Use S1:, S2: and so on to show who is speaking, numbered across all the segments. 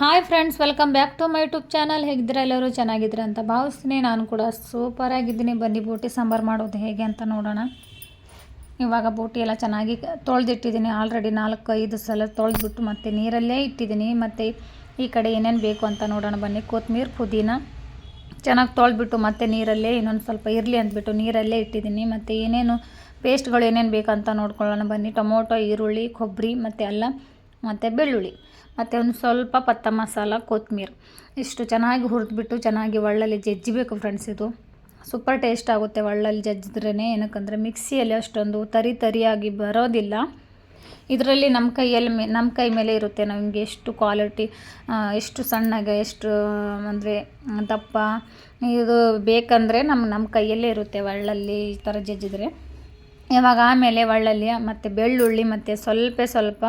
S1: Hi friends welcome back to my YouTube channel ಹೇಗಿದ್ದೀರಾ ಎಲ್ಲರೂ? ಚೆನ್ನಾಗಿದ್ದೀರಾ ಅಂತ ಭಾವಿಸ್ತೀನಿ. ನಾನು ಕೂಡ ಸೂಪರಾಗಿದ್ದೀನಿ ಬನ್ನಿ, ಬೋಟಿ ಸಾಂಬಾರು ಮಾಡೋದು ಹೇಗೆ ಅಂತ ನೋಡೋಣ. ಇವಾಗ ಬೋಟಿ ಎಲ್ಲ ಚೆನ್ನಾಗಿ ತೊಳೆದಿಟ್ಟಿದ್ದೀನಿ. ಆಲ್ರೆಡಿ ನಾಲ್ಕು, ಐದು ಸಲ ತೊಳೆದ್ಬಿಟ್ಟು ಮತ್ತು ನೀರಲ್ಲೇ ಇಟ್ಟಿದ್ದೀನಿ. ಮತ್ತು ಈ ಕಡೆ ಏನೇನು ಬೇಕು ಅಂತ ನೋಡೋಣ. ಬನ್ನಿ, ಕೊತ್ತಂಬರಿ, ಪುದೀನ ಚೆನ್ನಾಗಿ ತೊಳೆದ್ಬಿಟ್ಟು ಮತ್ತು ನೀರಲ್ಲೇ, ಇನ್ನೊಂದು ಸ್ವಲ್ಪ ಇರಲಿ ಅಂದ್ಬಿಟ್ಟು ನೀರಲ್ಲೇ ಇಟ್ಟಿದ್ದೀನಿ. ಮತ್ತು ಏನೇನು ಪೇಸ್ಟ್ಗಳು ಏನೇನು ಬೇಕಂತ ನೋಡ್ಕೊಳ್ಳೋಣ. ಬನ್ನಿ, ಟೊಮೊಟೊ, ಈರುಳ್ಳಿ, ಕೊಬ್ಬರಿ, ಮತ್ತು ಅಲ್ಲ, ಮತ್ತು ಬೆಳ್ಳುಳ್ಳಿ. ಮತ್ತು ಒಂದು ಸ್ವಲ್ಪ ಪತ್ತ ಮಸಾಲ ಕೊತ್ತಂಬರಿ ಇಷ್ಟು ಚೆನ್ನಾಗಿ ಹುರಿದ್ಬಿಟ್ಟು ಚೆನ್ನಾಗಿ ಒಳ್ಳಲ್ಲಿ ಜಜ್ಜಿಬೇಕು ಫ್ರೆಂಡ್ಸ್ ಇದು. ಸೂಪರ್ ಟೇಸ್ಟ್ ಆಗುತ್ತೆ ಒಳ್ಳಲ್ಲಿ ಜಜ್ಜಿದ್ರೇ ಏನಕ್ಕಂದರೆ ಮಿಕ್ಸಿಯಲ್ಲಿ ಅಷ್ಟೊಂದು ತರಿ ತರಿಯಾಗಿ ಬರೋದಿಲ್ಲ. ಇದರಲ್ಲಿ ನಮ್ಮ ಕೈಯಲ್ಲಿ ಮೇ ನಮ್ಮ ಕೈ ಮೇಲೆ ಇರುತ್ತೆ ನಮಗೆ ಎಷ್ಟು ಕ್ವಾಲಿಟಿ ಎಷ್ಟು ಸಣ್ಣಗೆ, ಎಷ್ಟು, ಅಂದರೆ, ದಪ್ಪ. ಇದು ಬೇಕಂದರೆ ನಮ್ಮ ನಮ್ಮ ಕೈಯಲ್ಲೇ ಇರುತ್ತೆ ಒಳ್ಳಲ್ಲಿ ಈ ಥರ ಜಜ್ಜಿದ್ರೆ. ಇವಾಗ ಆಮೇಲೆ ಒಳ್ಳಲ್ಲಿ ಮತ್ತು ಬೆಳ್ಳುಳ್ಳಿ ಮತ್ತು ಸ್ವಲ್ಪ ಸ್ವಲ್ಪ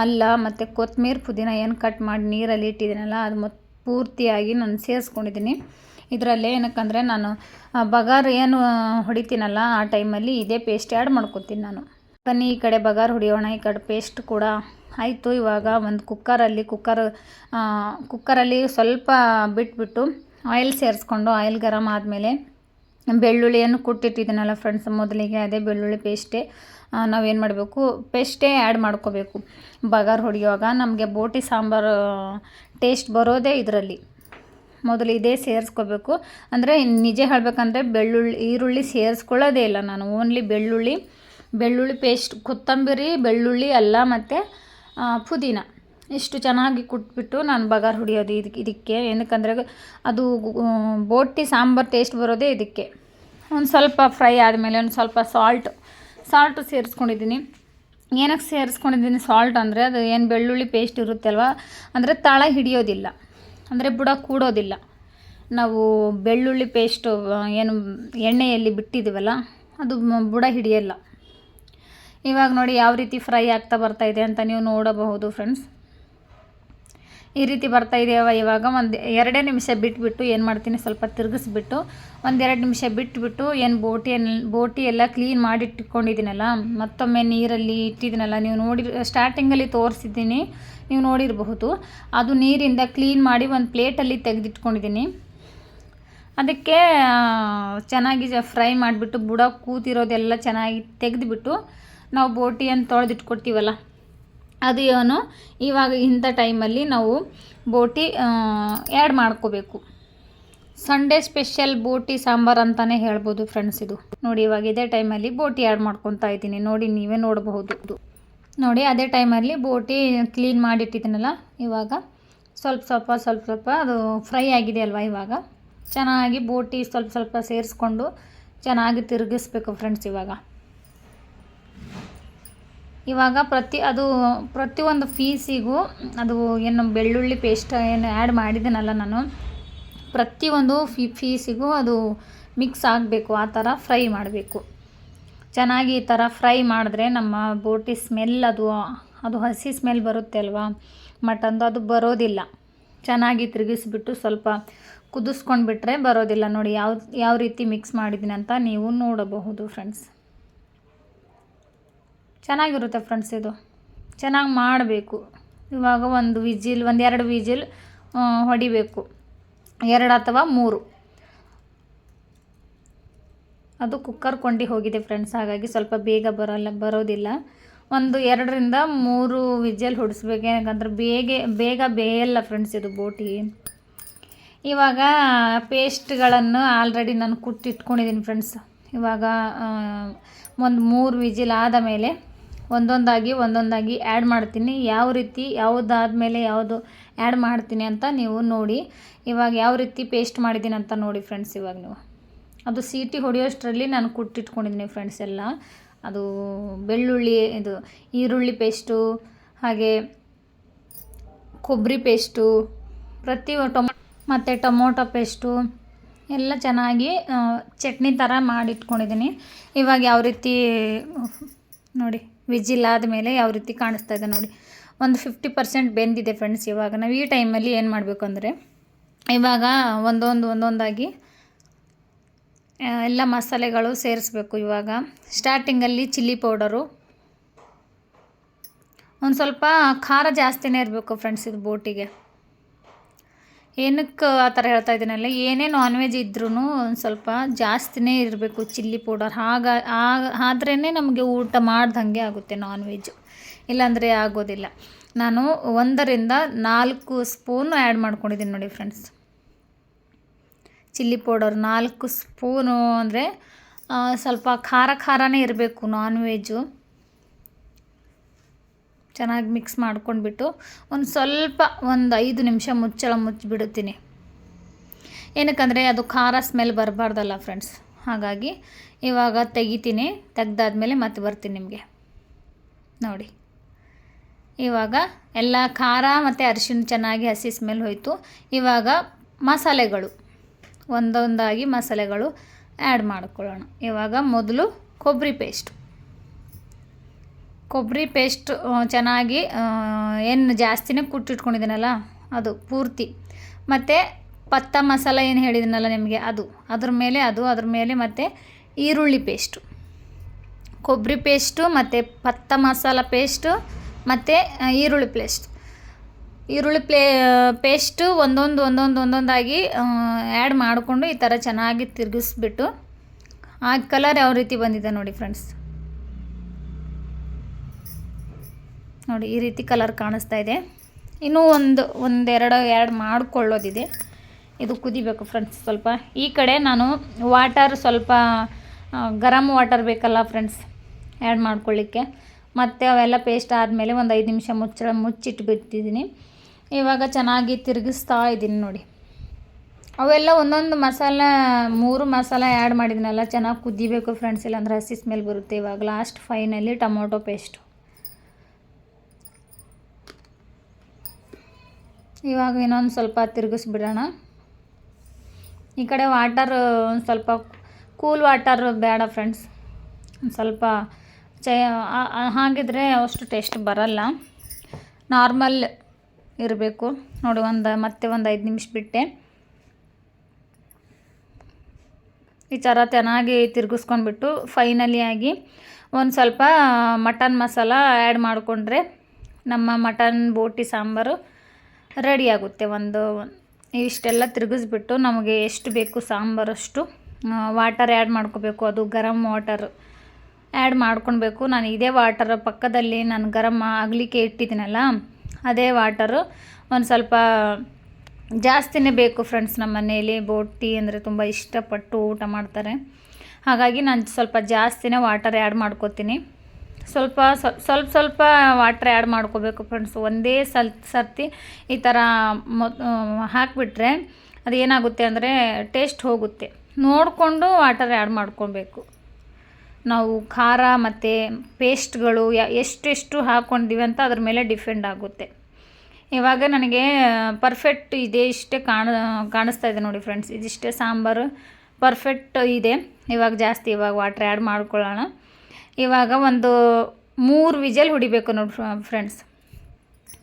S1: ಅಲ್ಲ, ಮತ್ತು ಕೊತ್ತಂಬರಿ ಪುದೀನ ಏನು ಕಟ್ ಮಾಡಿ ನೀರಲ್ಲಿ ಇಟ್ಟಿದ್ದೀನಲ್ಲ, ಅದು ಮತ್ತು ಪೂರ್ತಿಯಾಗಿ ನಾನು ಸೇರಿಸ್ಕೊಂಡಿದ್ದೀನಿ. ಇದರಲ್ಲಿ ಏನಕ್ಕಂದರೆ ನಾನು ಬಗಾರ್ ಏನು ಹೊಡಿತೀನಲ್ಲ, ಆ ಟೈಮಲ್ಲಿ ಇದೇ ಪೇಸ್ಟ್ ಆ್ಯಡ್ ಮಾಡ್ಕೊತೀನಿ ನಾನು. ಬನ್ನಿ, ಈ ಕಡೆ ಬಗಾರ್ ಹೊಡಿಯೋಣ, ಈ ಕಡೆ ಪೇಸ್ಟ್ ಕೂಡ ಆಯಿತು. ಇವಾಗ ಒಂದು ಕುಕ್ಕರಲ್ಲಿ ಕುಕ್ಕರ್ ಕುಕ್ಕರಲ್ಲಿ ಸ್ವಲ್ಪ ಬಿಟ್ಬಿಟ್ಟು ಆಯಿಲ್ ಸೇರಿಸ್ಕೊಂಡು ಆಯಿಲ್ ಗರಮ್ ಆದಮೇಲೆ ಬೆಳ್ಳುಳ್ಳಿಯನ್ನು ಕುಟ್ಟಿಟ್ಟಿದ್ದೀನಲ್ಲ ಫ್ರೆಂಡ್ಸ್ ಮೊದಲಿಗೆ ಅದೇ ಬೆಳ್ಳುಳ್ಳಿ ಪೇಸ್ಟೇ ನಾವೇನು ಮಾಡಬೇಕು? ಪೇಸ್ಟೇ ಆ್ಯಡ್ ಮಾಡ್ಕೋಬೇಕು. ಬಗಾರ್ ಹೊಡೆಯುವಾಗ ನಮಗೆ ಬೋಟಿ ಸಾಂಬಾರು ಟೇಸ್ಟ್ ಬರೋದೇ ಇದರಲ್ಲಿ. ಮೊದಲು ಇದೇ ಸೇರಿಸ್ಕೋಬೇಕು. ಅಂದರೆ ನಿಜ ಹೇಳಬೇಕಂದ್ರೆ ಬೆಳ್ಳುಳ್ಳಿ, ಈರುಳ್ಳಿ ಸೇರಿಸ್ಕೊಳ್ಳೋದೇ ಇಲ್ಲ ನಾನು. ಓನ್ಲಿ ಬೆಳ್ಳುಳ್ಳಿ ಬೆಳ್ಳುಳ್ಳಿ ಪೇಸ್ಟ್ ಕೊತ್ತಂಬರಿ, ಬೆಳ್ಳುಳ್ಳಿ, ಅಲ್ಲ ಮತ್ತು ಪುದೀನ. ಇಷ್ಟು ಚೆನ್ನಾಗಿ ಕುಟ್ಬಿಟ್ಟು ನಾನು ಬಗಾರ್ ಹೊಡಿಯೋದು ಇದಕ್ಕೆ ಇದಕ್ಕೆ. ಏನಕ್ಕಂದರೆ ಅದು ಬೋಟಿ ಸಾಂಬಾರು ಟೇಸ್ಟ್ ಬರೋದೇ ಇದಕ್ಕೆ. ಒಂದು ಸ್ವಲ್ಪ ಫ್ರೈ ಆದಮೇಲೆ, ಒಂದು ಸ್ವಲ್ಪ ಸಾಲ್ಟ್ ಸಾಲ್ಟು ಸೇರಿಸ್ಕೊಂಡಿದ್ದೀನಿ. ಏನಕ್ಕೆ ಸೇರಿಸ್ಕೊಂಡಿದ್ದೀನಿ ಸಾಲ್ಟ್ ಅಂದರೆ ಅದು ಏನು ಬೆಳ್ಳುಳ್ಳಿ ಪೇಸ್ಟ್ ಇರುತ್ತೆ ಅಲ್ವಾ ಅಂದರೆ ತಳ ಹಿಡಿಯೋದಿಲ್ಲ. ಅಂದರೆ ಬುಡ ಕೂಡೋದಿಲ್ಲ. ನಾವು ಬೆಳ್ಳುಳ್ಳಿ ಪೇಸ್ಟು ಏನು ಎಣ್ಣೆಯಲ್ಲಿ ಬಿಟ್ಟಿದ್ದೀವಲ್ಲ ಅದು ಬುಡ ಹಿಡಿಯಲ್ಲ. ಇವಾಗ ನೋಡಿ ಯಾವ ರೀತಿ ಫ್ರೈ ಆಗ್ತಾ ಬರ್ತಾ ಇದೆ ಅಂತ ನೀವು ನೋಡಬಹುದು ಫ್ರೆಂಡ್ಸ್ ಈ ರೀತಿ ಬರ್ತಾ ಇದೆಯವ ಇವಾಗ ಒಂದು ಎರಡೇ ನಿಮಿಷ ಬಿಟ್ಬಿಟ್ಟು ಏನು ಮಾಡ್ತೀನಿ? ಸ್ವಲ್ಪ ತಿರುಗಿಸ್ಬಿಟ್ಟು ಒಂದೆರಡು ನಿಮಿಷ ಬಿಟ್ಬಿಟ್ಟು ಏನು ಬೋಟಿಯನ್ನು ಬೋಟಿ ಎಲ್ಲ ಕ್ಲೀನ್ ಮಾಡಿಟ್ಕೊಂಡಿದ್ದೀನಲ್ಲ, ಮತ್ತೊಮ್ಮೆ ನೀರಲ್ಲಿ ಇಟ್ಟಿದ್ದೀನಲ್ಲ. ನೀವು ನೋಡಿ ಸ್ಟಾರ್ಟಿಂಗಲ್ಲಿ ತೋರಿಸಿದ್ದೀನಿ, ನೀವು ನೋಡಿರಬಹುದು. ಅದು ನೀರಿಂದ ಕ್ಲೀನ್ ಮಾಡಿ ಒಂದು ಪ್ಲೇಟಲ್ಲಿ ತೆಗೆದಿಟ್ಕೊಂಡಿದ್ದೀನಿ. ಅದಕ್ಕೆ ಚೆನ್ನಾಗಿ ಫ್ರೈ ಮಾಡಿಬಿಟ್ಟು ಬುಡ ಕೂತಿರೋದೆಲ್ಲ ಚೆನ್ನಾಗಿ ತೆಗೆದುಬಿಟ್ಟು ನಾವು ಬೋಟಿಯನ್ನು ತೊಳೆದಿಟ್ಕೊಡ್ತೀವಲ್ಲ. ಅದು ಏನು? ಇವಾಗ ಇಂಥ ಟೈಮಲ್ಲಿ ನಾವು ಬೋಟಿ ಆ್ಯಡ್ ಮಾಡ್ಕೋಬೇಕು. ಸಂಡೇ ಸ್ಪೆಷಲ್ ಬೋಟಿ ಸಾಂಬಾರು ಅಂತಲೇ ಹೇಳ್ಬೋದು ಫ್ರೆಂಡ್ಸ್ ಇದು. ನೋಡಿ, ಇವಾಗ ಇದೇ ಟೈಮಲ್ಲಿ ಬೋಟಿ ಆ್ಯಡ್ ಮಾಡ್ಕೊತಾ ಇದ್ದೀನಿ. ನೋಡಿ, ನೀವೇ ನೋಡಬಹುದು. ನೋಡಿ, ಅದೇ ಟೈಮಲ್ಲಿ ಬೋಟಿ ಕ್ಲೀನ್ ಮಾಡಿಟ್ಟಿದ್ದೀನಲ್ಲ? ಇವಾಗ ಸ್ವಲ್ಪ ಸ್ವಲ್ಪ ಸ್ವಲ್ಪ ಸ್ವಲ್ಪ ಅದು ಫ್ರೈ ಆಗಿದೆ ಅಲ್ವಾ ಇವಾಗ? ಚೆನ್ನಾಗಿ ಬೋಟಿ ಸ್ವಲ್ಪ ಸ್ವಲ್ಪ ಸೇರಿಸ್ಕೊಂಡು ಚೆನ್ನಾಗಿ ತಿರುಗಿಸ್ಬೇಕು ಫ್ರೆಂಡ್ಸ್ ಇವಾಗ. ಇವಾಗ ಪ್ರತಿ, ಅದು ಪ್ರತಿಯೊಂದು ಫೀಸಿಗೂ ಅದು ಏನು ಬೆಳ್ಳುಳ್ಳಿ ಪೇಸ್ಟ್ ಏನು ಆ್ಯಡ್ ಮಾಡಿದ್ದೀನಲ್ಲ ನಾನು, ಪ್ರತಿಯೊಂದು ಫಿ ಫೀಸಿಗೂ ಅದು ಮಿಕ್ಸ್ ಆಗಬೇಕು, ಆ ಥರ ಫ್ರೈ ಮಾಡಬೇಕು. ಚೆನ್ನಾಗಿ ಈ ಥರ ಫ್ರೈ ಮಾಡಿದ್ರೆ ನಮ್ಮ ಬೋಟಿ ಸ್ಮೆಲ್ ಅದು ಅದು ಹಸಿ ಸ್ಮೆಲ್ ಬರುತ್ತೆ ಅಲ್ವಾ? ಮಟನ್ದು ಅದು ಬರೋದಿಲ್ಲ. ಚೆನ್ನಾಗಿ ತಿರುಗಿಸ್ಬಿಟ್ಟು ಸ್ವಲ್ಪ ಕುದಿಸ್ಕೊಂಡು ಬಿಟ್ಟರೆ ಬರೋದಿಲ್ಲ. ನೋಡಿ, ಯಾವ ಯಾವ ರೀತಿ ಮಿಕ್ಸ್ ಮಾಡಿದ್ದೀನಿ ಅಂತ ನೀವು ನೋಡಬಹುದು ಫ್ರೆಂಡ್ಸ್ ಚೆನ್ನಾಗಿರುತ್ತೆ ಫ್ರೆಂಡ್ಸ್ ಇದು. ಚೆನ್ನಾಗಿ ಮಾಡಬೇಕು. ಇವಾಗ ಒಂದು ವಿಜಿಲ್, ಒಂದು ಎರಡು ವಿಜಿಲ್ ಹೊಡಿಬೇಕು. ಎರಡು ಅಥವಾ ಮೂರು. ಅದು ಕುಕ್ಕರ್ ಕೊಂಡಿ ಹೋಗಿದೆ ಫ್ರೆಂಡ್ಸ್ ಹಾಗಾಗಿ ಸ್ವಲ್ಪ ಬೇಗ ಬರೋಲ್ಲ, ಬರೋದಿಲ್ಲ. ಒಂದು ಎರಡರಿಂದ ಮೂರು ವಿಜಲ್ ಹೊಡಿಸ್ಬೇಕು. ಯಾಕಂದ್ರೆ ಬೇಗ ಬೇಗ ಬೇಯಲ್ಲ ಫ್ರೆಂಡ್ಸ್ ಇದು ಬೋಟಿ. ಇವಾಗ ಪೇಸ್ಟ್ಗಳನ್ನು ಆಲ್ರೆಡಿ ನಾನು ಕುಟ್ಟಿಟ್ಕೊಂಡಿದ್ದೀನಿ ಫ್ರೆಂಡ್ಸ್ ಇವಾಗ ಒಂದು ಮೂರು ವಿಜಿಲ್ ಆದ ಮೇಲೆ ಒಂದೊಂದಾಗಿ ಒಂದೊಂದಾಗಿ ಆ್ಯಡ್ ಮಾಡ್ತೀನಿ. ಯಾವ ರೀತಿ, ಯಾವುದಾದ್ಮೇಲೆ ಯಾವುದು ಆ್ಯಡ್ ಮಾಡ್ತೀನಿ ಅಂತ ನೀವು ನೋಡಿ. ಇವಾಗ ಯಾವ ರೀತಿ ಪೇಸ್ಟ್ ಮಾಡಿದ್ದೀನಿ ಅಂತ ನೋಡಿ ಫ್ರೆಂಡ್ಸ್ ಇವಾಗ ನೀವು. ಅದು ಸೀಟಿ ಹೊಡೆಯೋಷ್ಟರಲ್ಲಿ ನಾನು ಕುಟ್ಟಿಟ್ಕೊಂಡಿದ್ದೀನಿ ಫ್ರೆಂಡ್ಸ್ ಎಲ್ಲ. ಅದು ಬೆಳ್ಳುಳ್ಳಿ, ಇದು ಈರುಳ್ಳಿ ಪೇಸ್ಟು ಹಾಗೆ ಕೊಬ್ಬರಿ ಪೇಸ್ಟು ಪ್ರತಿ ಟೊಮ, ಮತ್ತು ಟೊಮೊಟೊ ಪೇಸ್ಟು ಎಲ್ಲ ಚೆನ್ನಾಗಿ ಚಟ್ನಿ ಥರ ಮಾಡಿಟ್ಕೊಂಡಿದ್ದೀನಿ. ಇವಾಗ ಯಾವ ರೀತಿ, ನೋಡಿ. ವಿಜಿಲ್ ಆದಮೇಲೆ ಯಾವ ರೀತಿ ಕಾಣಿಸ್ತಾ ಇದೆ ನೋಡಿ. ಒಂದು ಫಿಫ್ಟಿ ಪರ್ಸೆಂಟ್ ಬೆಂದಿದೆ ಫ್ರೆಂಡ್ಸ್ ಇವಾಗ ನಾವು ಈ ಟೈಮಲ್ಲಿ ಏನು ಮಾಡಬೇಕು ಅಂದರೆ, ಇವಾಗ ಒಂದೊಂದು, ಒಂದೊಂದಾಗಿ ಎಲ್ಲ ಮಸಾಲೆಗಳು ಸೇರಿಸ್ಬೇಕು. ಇವಾಗ ಸ್ಟಾರ್ಟಿಂಗಲ್ಲಿ ಚಿಲ್ಲಿ ಪೌಡರು ಒಂದು ಸ್ವಲ್ಪ ಖಾರ ಜಾಸ್ತಿನೇ ಇರಬೇಕು ಫ್ರೆಂಡ್ಸ್ ಇದು ಬೋಟಿಗೆ ಏನಕ್ಕೆ ಆ ಥರ ಹೇಳ್ತಾ ಇದ್ದೀನಲ್ಲ, ಏನೇ ನಾನ್ ವೆಜ್ ಇದ್ರೂ ಒಂದು ಸ್ವಲ್ಪ ಜಾಸ್ತಿನೇ ಇರಬೇಕು ಚಿಲ್ಲಿ ಪೌಡರ್ ಆಗ ಆದ್ರೇ ನಮಗೆ ಊಟ ಮಾಡ್ದಂಗೆ ಆಗುತ್ತೆ ನಾನ್ ವೆಜ್ ಇಲ್ಲಾಂದರೆ ಆಗೋದಿಲ್ಲ. ನಾನು ಒಂದರಿಂದ ನಾಲ್ಕು ಸ್ಪೂನು ಆ್ಯಡ್ ಮಾಡ್ಕೊಂಡಿದ್ದೀನಿ ನೋಡಿ ಫ್ರೆಂಡ್ಸ್ ಚಿಲ್ಲಿ ಪೌಡರ್ ನಾಲ್ಕು ಸ್ಪೂನು ಅಂದರೆ ಸ್ವಲ್ಪ ಖಾರ ಖಾರನೇ ಇರಬೇಕು ನಾನ್ ವೆಜ್ಜು ಚೆನ್ನಾಗಿ ಮಿಕ್ಸ್ ಮಾಡ್ಕೊಂಡ್ಬಿಟ್ಟು ಒಂದು ಸ್ವಲ್ಪ ಒಂದು ಐದು ನಿಮಿಷ ಮುಚ್ಚಳ ಮುಚ್ಚಿಬಿಡುತ್ತೀನಿ. ಏನಕ್ಕಂದರೆ ಅದು ಖಾರ ಸ್ಮೆಲ್ ಬರಬಾರ್ದಲ್ಲ ಫ್ರೆಂಡ್ಸ್ ಹಾಗಾಗಿ ಇವಾಗ ತೆಗಿತೀನಿ, ತೆಗ್ದಾದ್ಮೇಲೆ ಮತ್ತೆ ಬರ್ತೀನಿ ನಿಮಗೆ. ನೋಡಿ. ಇವಾಗ ಎಲ್ಲ ಖಾರ ಮತ್ತು ಅರಿಶಿಣ ಚೆನ್ನಾಗಿ ಹಸಿ ಸ್ಮೆಲ್ ಹೋಯಿತು. ಇವಾಗ ಮಸಾಲೆಗಳು. ಒಂದೊಂದಾಗಿ ಮಸಾಲೆಗಳು ಆ್ಯಡ್ ಮಾಡ್ಕೊಳ್ಳೋಣ. ಇವಾಗ ಮೊದಲು ಕೊಬ್ಬರಿ ಪೇಸ್ಟ್ ಕೊಬ್ಬರಿ ಪೇಸ್ಟ್ ಚೆನ್ನಾಗಿ ಏನು ಜಾಸ್ತಿನೇ ಕುಟ್ಟಿಟ್ಕೊಂಡಿದ್ದೀನಲ್ಲ, ಅದು ಪೂರ್ತಿ. ಮತ್ತು ಪತ್ತ ಮಸಾಲ ಏನು ಹೇಳಿದ್ದೀನಲ್ಲ ನಿಮಗೆ, ಅದು. ಅದ್ರ ಮೇಲೆ ಅದು, ಅದ್ರ ಮೇಲೆ ಮತ್ತು ಈರುಳ್ಳಿ ಪೇಸ್ಟು. ಕೊಬ್ಬರಿ ಪೇಸ್ಟು, ಮತ್ತು ಪತ್ತ ಮಸಾಲ ಪೇಸ್ಟು, ಮತ್ತು ಈರುಳ್ಳಿ ಪೇಸ್ಟ್. ಈರುಳ್ಳಿ ಪ್ಲೇ ಪೇಸ್ಟು ಒಂದೊಂದು ಒಂದೊಂದು, ಒಂದೊಂದಾಗಿ ಆ್ಯಡ್ ಮಾಡಿಕೊಂಡು ಈ ಥರ ಚೆನ್ನಾಗಿ ತಿರುಗಿಸ್ಬಿಟ್ಟು, ಆ ಕಲರ್ ಯಾವ ರೀತಿ ಬಂದಿದೆ ನೋಡಿ ಫ್ರೆಂಡ್ಸ್ ನೋಡಿ, ಈ ರೀತಿ ಕಲರ್ ಕಾಣಿಸ್ತಾ ಇದೆ. ಇನ್ನೂ ಒಂದು, ಒಂದೆರಡು, ಎರಡು ಮಾಡಿಕೊಳ್ಳೋದಿದೆ. ಇದು ಕುದಿಬೇಕು ಫ್ರೆಂಡ್ಸ್ ಸ್ವಲ್ಪ. ಈ ಕಡೆ ನಾನು ವಾಟರ್ ಸ್ವಲ್ಪ ಗರಮ್ ವಾಟರ್ ಬೇಕಲ್ಲ ಫ್ರೆಂಡ್ಸ್ ಆ್ಯಡ್ ಮಾಡ್ಕೊಳ್ಳಿಕ್ಕೆ. ಮತ್ತು ಅವೆಲ್ಲ ಪೇಸ್ಟ್ ಆದಮೇಲೆ ಒಂದು ಐದು ನಿಮಿಷ ಮುಚ್ಚಳ ಮುಚ್ಚಿಟ್ಟು ಬಿಡ್ತಿದ್ದೀನಿ ಇವಾಗ ಚೆನ್ನಾಗಿ ತಿರುಗಿಸ್ತಾ ಇದ್ದೀನಿ ನೋಡಿ. ಅವೆಲ್ಲ ಒಂದೊಂದು ಮಸಾಲ, ಮೂರು ಮಸಾಲ ಆ್ಯಡ್ ಮಾಡಿದ್ದೀನಲ್ಲ ಚೆನ್ನಾಗಿ ಕುದಿಬೇಕು ಫ್ರೆಂಡ್ಸ್ ಇಲ್ಲಾಂದ್ರೆ ಹಸಿ ಸ್ಮೆಲ್ ಬರುತ್ತೆ ಇವಾಗ. ಲಾಸ್ಟ್ ಫೈನಲ್ಲಿ ಟೊಮೊಟೊ ಪೇಸ್ಟು ಇವಾಗ ಇನ್ನೊಂದು ಸ್ವಲ್ಪ ತಿರುಗಿಸ್ಬಿಡೋಣ. ಈ ಕಡೆ ವಾಟರ್ ಒಂದು ಸ್ವಲ್ಪ ಕೂಲ್ ವಾಟರ್ ಬೇಡ ಫ್ರೆಂಡ್ಸ್ ಒಂದು ಸ್ವಲ್ಪ ಚೈ ಹಾಗಿದ್ರೆ ಅಷ್ಟು ಟೇಸ್ಟ್ ಬರಲ್ಲ. ನಾರ್ಮಲ್ ಇರಬೇಕು. ನೋಡಿ, ಒಂದು, ಮತ್ತೆ ಒಂದು ಐದು ನಿಮಿಷ ಬಿಟ್ಟೆ. ಈ ಥರ ಚೆನ್ನಾಗಿ ತಿರುಗಿಸ್ಕೊಂಡ್ಬಿಟ್ಟು ಆಗಿ ಒಂದು ಸ್ವಲ್ಪ ಮಟನ್ ಮಸಾಲ ಆ್ಯಡ್ ಮಾಡಿಕೊಂಡ್ರೆ ನಮ್ಮ ಮಟನ್ ಬೋಟಿ ಸಾಂಬಾರು ರೆಡಿ ಆಗುತ್ತೆ ಒಂದು ಇಷ್ಟೆಲ್ಲ ತಿರುಗಿಸ್ಬಿಟ್ಟು ನಮಗೆ ಎಷ್ಟು ಬೇಕು ಸಾಂಬಾರಷ್ಟು ವಾಟರ್ ಆ್ಯಡ್ ಮಾಡ್ಕೋಬೇಕು, ಅದು ಗರಮ್ ವಾಟರ್ ಆ್ಯಡ್ ಮಾಡ್ಕೊಳ್ಬೇಕು. ನಾನು ಇದೇ ವಾಟರ್ ಪಕ್ಕದಲ್ಲಿ ನಾನು ಗರಮ್ ಆಗಲಿಕ್ಕೆ ಇಟ್ಟಿದ್ದೀನಲ್ಲ, ಅದೇ ವಾಟರು ಒಂದು ಸ್ವಲ್ಪ ಜಾಸ್ತಿನೇ ಬೇಕು ಫ್ರೆಂಡ್ಸ್ ನಮ್ಮ ಮನೆಯಲ್ಲಿ ಬೋಟಿ ಅಂದರೆ ತುಂಬ ಇಷ್ಟಪಟ್ಟು ಊಟ ಮಾಡ್ತಾರೆ. ಹಾಗಾಗಿ ನಾನು ಸ್ವಲ್ಪ ಜಾಸ್ತಿನೇ ವಾಟರ್ ಆ್ಯಡ್ ಮಾಡ್ಕೋತೀನಿ. ಸ್ವಲ್ಪ ಸ್ವಲ್ಪ ಸ್ವಲ್ಪ ವಾಟ್ರ್ ಆ್ಯಡ್ ಮಾಡ್ಕೋಬೇಕು ಫ್ರೆಂಡ್ಸ್ ಒಂದೇ ಸಲ್, ಸರ್ತಿ ಈ ಥರ ಹಾಕಿಬಿಟ್ರೆ ಅದು ಏನಾಗುತ್ತೆ ಅಂದರೆ ಟೇಸ್ಟ್ ಹೋಗುತ್ತೆ. ನೋಡಿಕೊಂಡು ವಾಟರ್ ಆ್ಯಡ್ ಮಾಡ್ಕೊಬೇಕು ನಾವು ಖಾರ ಮತ್ತು ಪೇಸ್ಟ್ಗಳು ಎಷ್ಟೆಷ್ಟು ಹಾಕ್ಕೊಂಡಿವಿ ಅಂತ ಅದ್ರ ಮೇಲೆ ಡಿಫೆಂಡ್ ಆಗುತ್ತೆ. ಇವಾಗ ನನಗೆ ಪರ್ಫೆಕ್ಟ್ ಇದೆ ಇಷ್ಟೇ ಕಾಣ, ಕಾಣಿಸ್ತಾ ಇದೆ ನೋಡಿ ಫ್ರೆಂಡ್ಸ್ ಇದಿಷ್ಟೇ ಸಾಂಬಾರು. ಪರ್ಫೆಕ್ಟ್ ಇದೆ. ಇವಾಗ ಜಾಸ್ತಿ ಇವಾಗ ವಾಟ್ರ್ ಆ್ಯಡ್ ಮಾಡ್ಕೊಳ್ಳೋಣ. ಇವಾಗ ಒಂದು ಮೂರು ವಿಜಲ್ ಹೊಡಿಬೇಕು ನೋಡಿ ಫ್ರೆಂಡ್ಸ್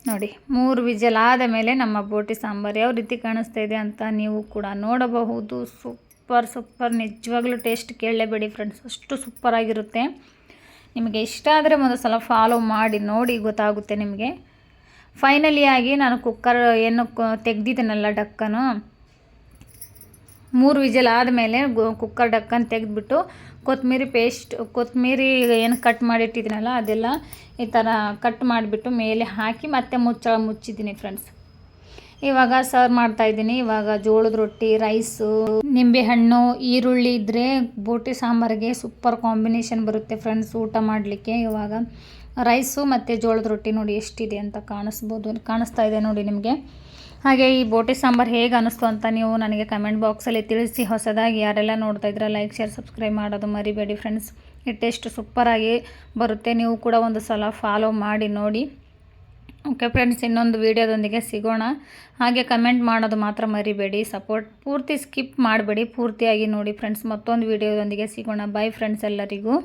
S1: ನೋಡಿ, ಮೂರು ವಿಜಲ್ ಆದ ಮೇಲೆ ನಮ್ಮ ಬೋಟಿ ಸಾಂಬಾರು ಯಾವ ರೀತಿ ಕಾಣಿಸ್ತಾ ಇದೆ ಅಂತ ನೀವು ಕೂಡ ನೋಡಬಹುದು. Super super. ನಿಜವಾಗ್ಲೂ ಟೇಸ್ಟ್ ಕೇಳಲೇಬೇಡಿ ಫ್ರೆಂಡ್ಸ್ ಅಷ್ಟು ಸೂಪರಾಗಿರುತ್ತೆ ನಿಮಗೆ ಇಷ್ಟ ಆದರೆ ಒಂದು ಸಲ ಫಾಲೋ ಮಾಡಿ, ನೋಡಿ ಗೊತ್ತಾಗುತ್ತೆ ನಿಮಗೆ. ಫೈನಲಿ ಆಗಿ ನಾನು ಕುಕ್ಕರ್ ಏನು ತೆಗ್ದಿದ್ದೀನಲ್ಲ ಡಕ್ಕನು ಮೂರು ವಿಜಲ್ ಆದಮೇಲೆ ಕುಕ್ಕರ್ ಡಕ್ಕನ್ ತೆಗೆದ್ಬಿಟ್ಟು ಕೊತ್ತಂಬರಿ ಪೇಸ್ಟ್ ಕೊತ್ತಂಬರಿ ಏನು ಕಟ್ ಮಾಡಿಟ್ಟಿದ್ದೀನಲ್ಲ, ಅದೆಲ್ಲ ಈ ಥರ ಕಟ್ ಮಾಡಿಬಿಟ್ಟು ಮೇಲೆ ಹಾಕಿ ಮತ್ತೆ ಮುಚ್ಚಳ ಮುಚ್ಚಿದ್ದೀನಿ ಫ್ರೆಂಡ್ಸ್ ಇವಾಗ ಸರ್ವ್ ಮಾಡ್ತಾಯಿದ್ದೀನಿ ಇವಾಗ ಜೋಳದ ರೊಟ್ಟಿ ರೈಸು ನಿಂಬೆಹಣ್ಣು ಈರುಳ್ಳಿ ಇದ್ದರೆ ಬೋಟಿ ಸಾಂಬಾರಿಗೆ ಸೂಪರ್ ಕಾಂಬಿನೇಷನ್ ಬರುತ್ತೆ ಫ್ರೆಂಡ್ಸ್ ಊಟ ಮಾಡಲಿಕ್ಕೆ. ಇವಾಗ ರೈಸು ಮತ್ತು ಜೋಳದ ರೊಟ್ಟಿ ನೋಡಿ ಎಷ್ಟಿದೆ ಅಂತ ಕಾಣಿಸ್ಬೋದು, ಕಾಣಿಸ್ತಾ ಇದೆ ನೋಡಿ ನಿಮಗೆ. ಹಾಗೆ ಈ ಬೋಟಿ ಸಾಂಬಾರು ಹೇಗೆ ಅನಿಸ್ತು ಅಂತ ನೀವು ನನಗೆ ಕಮೆಂಟ್ ಬಾಕ್ಸಲ್ಲಿ ತಿಳಿಸಿ. ಹೊಸದಾಗಿ ಯಾರೆಲ್ಲ ನೋಡ್ತಾ ಇದ್ರೆ ಲೈಕ್ ಶೇರ್ ಸಬ್ಸ್ಕ್ರೈಬ್ ಮಾಡೋದು ಮರಿಬೇಡಿ ಫ್ರೆಂಡ್ಸ್ ಈ ಟೇಸ್ಟ್ ಸೂಪರಾಗಿ ಬರುತ್ತೆ. ನೀವು ಕೂಡ ಒಂದು ಸಲ ಫಾಲೋ ಮಾಡಿ, ನೋಡಿ. ಓಕೆ ಫ್ರೆಂಡ್ಸ್ ಇನ್ನೊಂದು ವೀಡಿಯೋದೊಂದಿಗೆ ಸಿಗೋಣ. ಹಾಗೆ ಕಮೆಂಟ್ ಮಾಡೋದು ಮಾತ್ರ ಮರಿಬೇಡಿ. ಸಪೋರ್ಟ್ ಪೂರ್ತಿ ಸ್ಕಿಪ್ ಮಾಡಬೇಡಿ. ಪೂರ್ತಿಯಾಗಿ ನೋಡಿ ಫ್ರೆಂಡ್ಸ್ ಮತ್ತೊಂದು ವೀಡಿಯೋದೊಂದಿಗೆ ಸಿಗೋಣ. ಬೈ ಫ್ರೆಂಡ್ಸ್ ಎಲ್ಲರಿಗೂ.